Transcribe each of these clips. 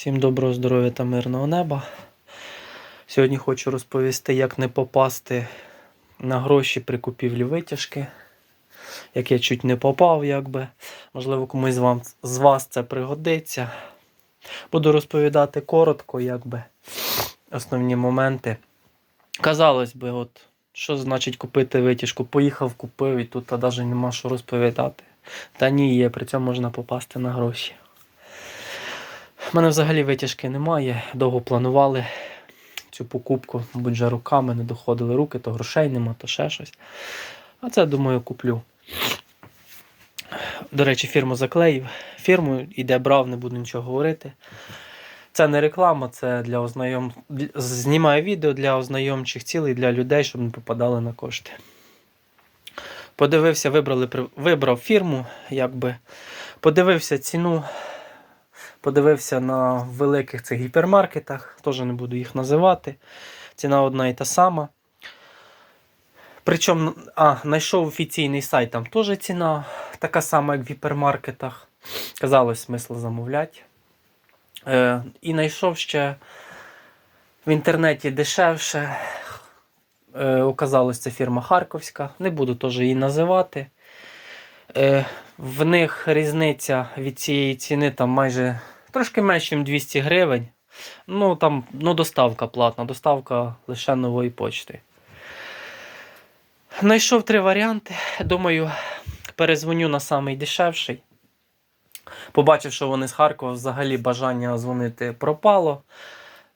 Всім доброго здоров'я та мирного неба. Сьогодні хочу розповісти, як не попасти на гроші при купівлі витяжки. Як я чуть не попав, якби. Можливо, комусь з, вам, з вас це пригодиться. Буду розповідати коротко, якби основні моменти. Казалось би, от, що значить купити витяжку? Поїхав, купив і тут навіть нема що розповідати. Та ні, є, при цьому можна попасти на гроші. У мене взагалі витяжки немає. Довго планували цю покупку, мабуть, вже руками не доходили руки, то грошей нема, то ще щось. А це, думаю, куплю. До речі, фірму заклеїв. Фірму і де брав, не буду нічого говорити. Це не реклама, це для ознайом... Знімаю відео для ознайомчих цілей для людей, щоб не попадали на кошти. Подивився, вибрали, вибрав фірму, якби. Подивився ціну, подивився на великих цих гіпермаркетах, теж не буду їх називати. Ціна одна і та сама. Причому, а, знайшов офіційний сайт, там теж ціна така сама, як в гіпермаркетах. Казалось, смисл замовляти. Е, і знайшов ще в інтернеті дешевше. Е, оказалось, це фірма Харківська. Не буду теж її називати. Е, в них різниця від цієї ціни там майже трошки менше, ніж 200 гривень. Ну, там ну, доставка платна, доставка лише нової почти. Знайшов три варіанти. Думаю, перезвоню на самий дешевший. Побачив, що вони з Харкова взагалі бажання дзвонити пропало.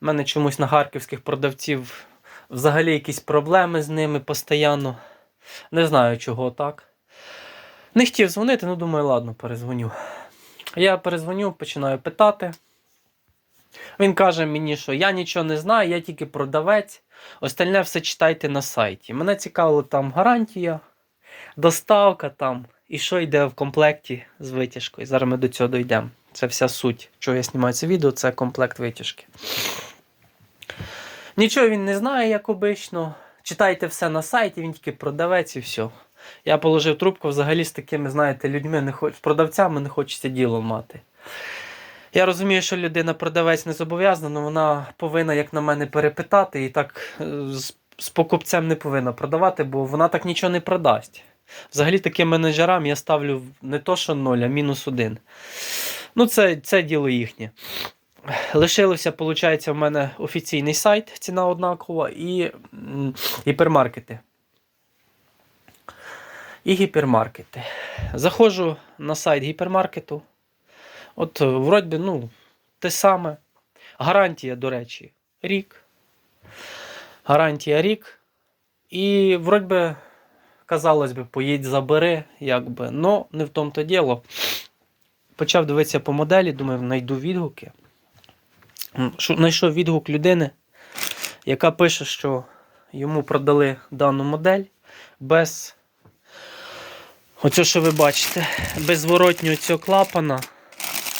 У мене чомусь на харківських продавців взагалі якісь проблеми з ними постійно. Не знаю, чого так. Не хотів дзвонити, ну думаю, ладно, перезвоню. Я перезвоню, починаю питати. Він каже мені, що я нічого не знаю, я тільки продавець. Остальне все читайте на сайті. Мене цікавила там гарантія, доставка там і що йде в комплекті з витяжкою. Зараз ми до цього дійдемо. Це вся суть, чого я знімаю це відео, це комплект витяжки. Нічого він не знає, як обично. Читайте все на сайті, він тільки продавець і все. Я положив трубку взагалі з такими, знаєте, людьми, не хоч... з продавцями не хочеться діло мати. Я розумію, що людина-продавець не зобов'язана, але вона повинна, як на мене, перепитати і так е, з, покупцем не повинна продавати, бо вона так нічого не продасть. Взагалі таким менеджерам я ставлю не то, що 0, а мінус один. Ну, це, це діло їхнє. Лишилося, виходить, в мене офіційний сайт, ціна однакова, і гіпермаркети. І гіпермаркети. Заходжу на сайт гіпермаркету. От, е, вроді, ну, те саме. Гарантія, до речі, рік. Гарантія рік. І вроді би, казалось би, поїдь забери, якби. Но не в тому то діло. Почав дивитися по моделі, думаю, знайду відгуки. Знайшов відгук людини, яка пише, що йому продали дану модель без. Оце, що ви бачите, без зворотнього цього клапана.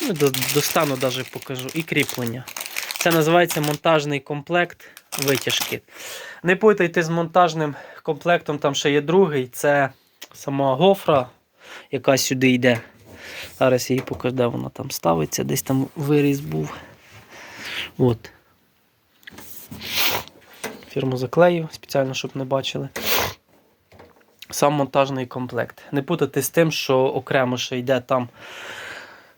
Ну, достану навіть покажу. І кріплення. Це називається монтажний комплект витяжки. Не путайте з монтажним комплектом, там ще є другий. Це сама гофра, яка сюди йде. Зараз я її покажу, де вона там ставиться, десь там виріз був. От. Фірму заклею спеціально, щоб не бачили. Сам монтажний комплект. Не путати з тим, що окремо ще йде там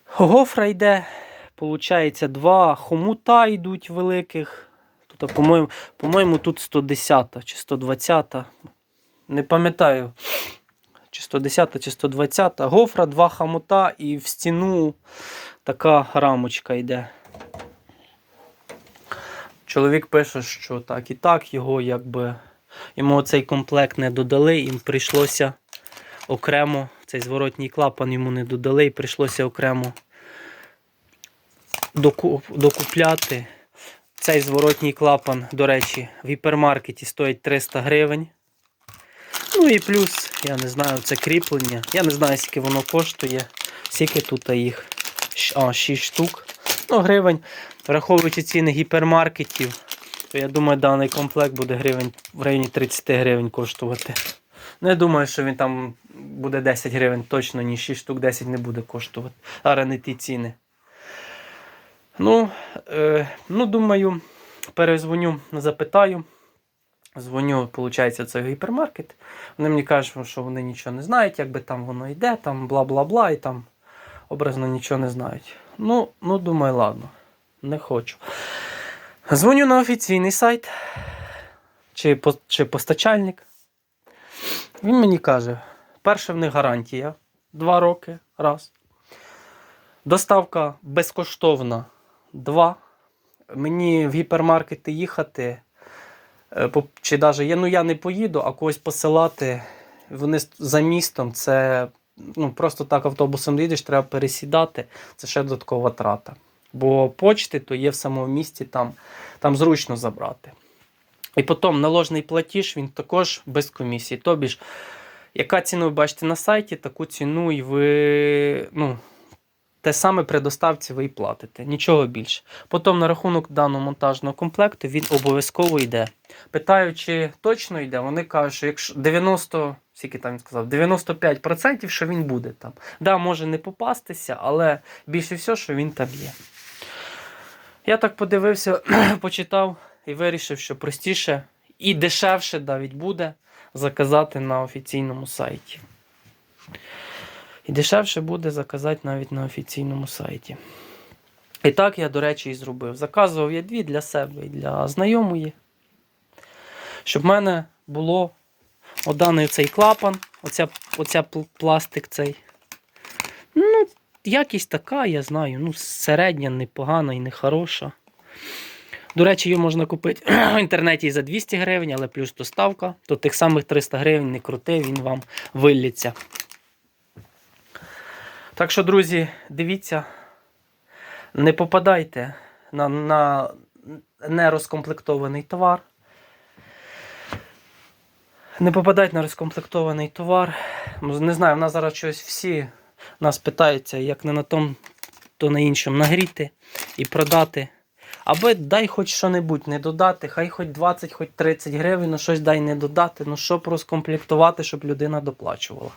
гофра йде. Получається, два хомута йдуть великих. Тут, по-моєму, по-моєму, тут 110 чи 120. Не пам'ятаю, чи 110 чи 120. Гофра, два хомута і в стіну така рамочка йде. Чоловік пише, що так і так, його якби йому цей комплект не додали, їм прийшлося окремо, цей зворотній клапан йому не додали, і прийшлося окремо доку- докупляти. Цей зворотній клапан, до речі, в гіпермаркеті стоїть 300 гривень. Ну і плюс, я не знаю, це кріплення. Я не знаю, скільки воно коштує. Скільки тут їх. А, 6 штук. Ну, гривень. Враховуючи ціни гіпермаркетів, то я думаю, даний комплект буде гривень, в районі 30 гривень коштувати. Ну, я думаю, що він там буде 10 гривень точно, ні 6 штук 10 не буде коштувати. Але не ті ціни. Ну, е, ну, думаю, перезвоню, запитаю. Дзвоню, виходить, це гіпермаркет. Вони мені кажуть, що вони нічого не знають, як би там воно йде, там бла-бла-бла, і там образно нічого не знають. Ну, ну думаю, ладно, не хочу. Дзвоню на офіційний сайт чи, чи постачальник. Він мені каже: перше в них гарантія 2 роки. Раз. Доставка безкоштовна 2. Мені в гіпермаркети їхати. е, Чи навіть ну, я не поїду, а когось посилати. Вони за містом це ну, просто так автобусом їдеш, треба пересідати. Це ще додаткова трата. Бо почти то є в самому місті, там, там зручно забрати. І потім наложний платіж, він також без комісії. Тобі ж, яка ціна ви бачите на сайті, таку ціну і ви. Ну, те саме при доставці ви і платите. Нічого більше. Потім на рахунок даного монтажного комплекту він обов'язково йде. Питаю, чи точно йде, вони кажуть, що якщо 90, скільки там він сказав, 95%, що він буде там. Да, може не попастися, але більше всього, що він там є. Я так подивився, почитав і вирішив, що простіше і дешевше навіть буде заказати на офіційному сайті. І дешевше буде заказати навіть на офіційному сайті. І так я, до речі, і зробив. Заказував я дві для себе і для знайомої. Щоб в мене було оданий цей клапан, оця, оця пластик цей. Якість така, я знаю. Ну, середня, непогана і не. До речі, її можна купити в інтернеті і за 200 гривень, але плюс доставка. То тих самих 300 гривень не крути, він вам виллється. Так що, друзі, дивіться, не попадайте на, на нерозкомплектований товар. Не попадайте на розкомплектований товар. Не знаю, в нас зараз щось всі нас питаються, як не на тому, то на іншому нагріти і продати. Аби дай хоч що-небудь не додати, хай хоч 20, хоч 30 гривень, ну щось дай не додати, ну щоб розкомплектувати, щоб людина доплачувала.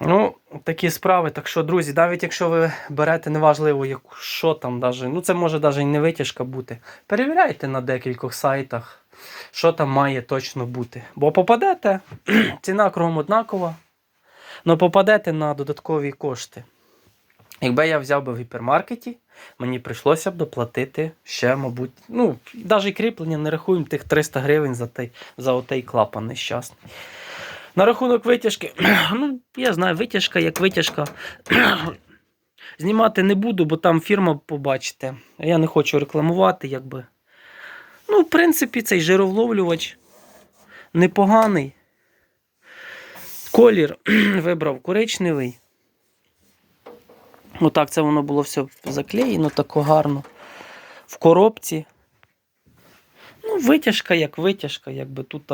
Ну, такі справи. Так що, друзі, навіть якщо ви берете, неважливо, яку- що там, даже, ну це може навіть і не витяжка бути. Перевіряйте на декількох сайтах, що там має точно бути. Бо попадете, ціна кругом однакова, але попадете на додаткові кошти. Якби я взяв би в гіпермаркеті, мені прийшлося б доплатити ще, мабуть, ну, навіть кріплення не рахуємо тих 300 гривень за, той, за отей клапан нещасний. На рахунок витяжки, ну, я знаю, витяжка як витяжка. Знімати не буду, бо там фірма побачите. Я не хочу рекламувати, якби. Ну, в принципі, цей жировловлювач непоганий. Колір вибрав коричневий. Отак це воно було все заклеєно тако гарно. В коробці. Ну, витяжка як витяжка, якби тут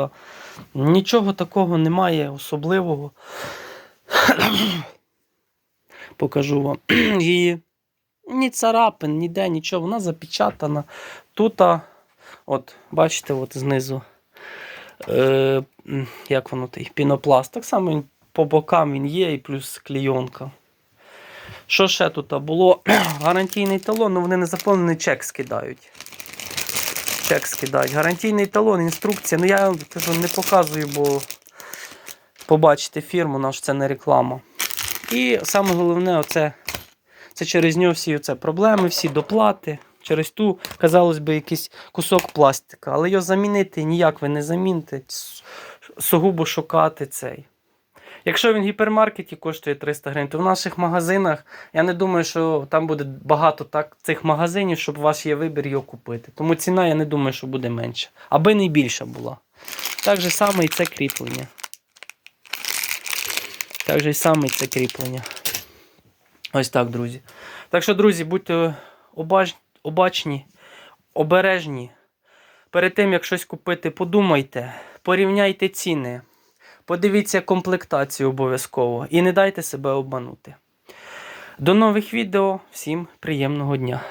нічого такого немає особливого. Покажу вам. Її ні царапин, ніде нічого, вона запечатана. Тут, от, бачите, от знизу. Е, як воно той пінопласт. Так само він по бокам він є, і плюс клейонка. Що ще тут було? Гарантійний талон, ну вони не заповнений чек скидають. Чек скидають. Гарантійний талон, інструкція. Ну я кажу, не показую, бо побачите фірму, наш це не реклама. І саме головне, оце, це через нього всі оце проблеми, всі доплати. Через ту, казалось би, якийсь кусок пластика. Але його замінити ніяк ви не заміните. Сугубо шукати цей. Якщо він в гіпермаркеті коштує 300 гривень, то в наших магазинах я не думаю, що там буде багато так, цих магазинів, щоб у вас є вибір його купити. Тому ціна, я не думаю, що буде менша. Аби не більша була. Так же саме і це кріплення. Так же саме і це кріплення. Ось так, друзі. Так що, друзі, будьте обаж... обачні, обережні. Перед тим, як щось купити, подумайте, порівняйте ціни. Подивіться комплектацію обов'язково і не дайте себе обманути. До нових відео. Всім приємного дня!